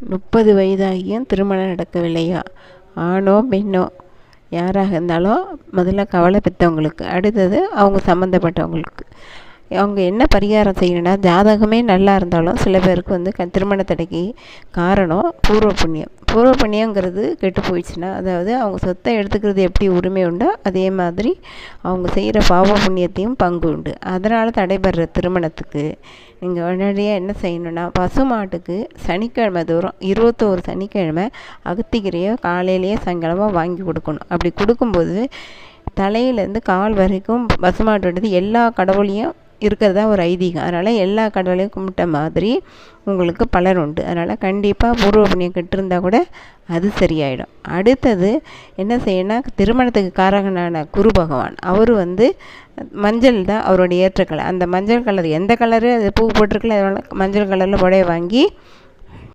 முப்பது வயதாகியும் திருமணம் நடக்கவில்லையா? ஆணோ பெண்ணோ? யாராக இருந்தாலும் முதல்ல கவலை பெற்றவங்களுக்கு அடுத்தது அவங்க சம்மந்தப்பட்டவங்களுக்கு அவங்க என்ன பரிகாரம் செய்யணும்னா ஜாதகமே நல்லா இருந்தாலும் சில பேருக்கு வந்து க திருமண தடைக்கு காரணம் பூர்வ புண்ணியம் பூர்வ புண்ணியங்கிறது கெட்டு போயிடுச்சுன்னா அதாவது அவங்க சொத்தை எடுத்துக்கிறது எப்படி உரிமை உண்டோ அதே மாதிரி அவங்க செய்கிற பாவ புண்ணியத்தையும் பங்கு உண்டு. அதனால் தடைபடுற திருமணத்துக்கு நீங்கள் உடனடியாக என்ன செய்யணும்னா பசு மாட்டுக்கு சனிக்கிழமை தோறும் இருபத்தோரு சனிக்கிழமை அகத்திக்கிறையோ காலையிலேயே சாயங்காலமா வாங்கி கொடுக்கணும். அப்படி கொடுக்கும்போது தலையிலேருந்து கால் வரைக்கும் பசுமாட்டோடது எல்லா கடவுளையும் இருக்கிறதா ஒரு ஐதீகம். அதனால் எல்லா கடவுளையும் கும்பிட்ட மாதிரி உங்களுக்கு பலர் உண்டு. அதனால் கண்டிப்பாக பூர்வ புண்ணியம் கெட்டிருந்தால் கூட அது சரியாயிடும். அடுத்தது என்ன செய்யணும்னா திருமணத்துக்கு காரகனான குரு பகவான். அவர் வந்து மஞ்சள் தான் அவருடைய ஏற்ற கலர் அந்த மஞ்சள் கலர் எந்த கலரு அது பூ போட்டிருக்கல அதனால் மஞ்சள் கலரில் புடவைய வாங்கி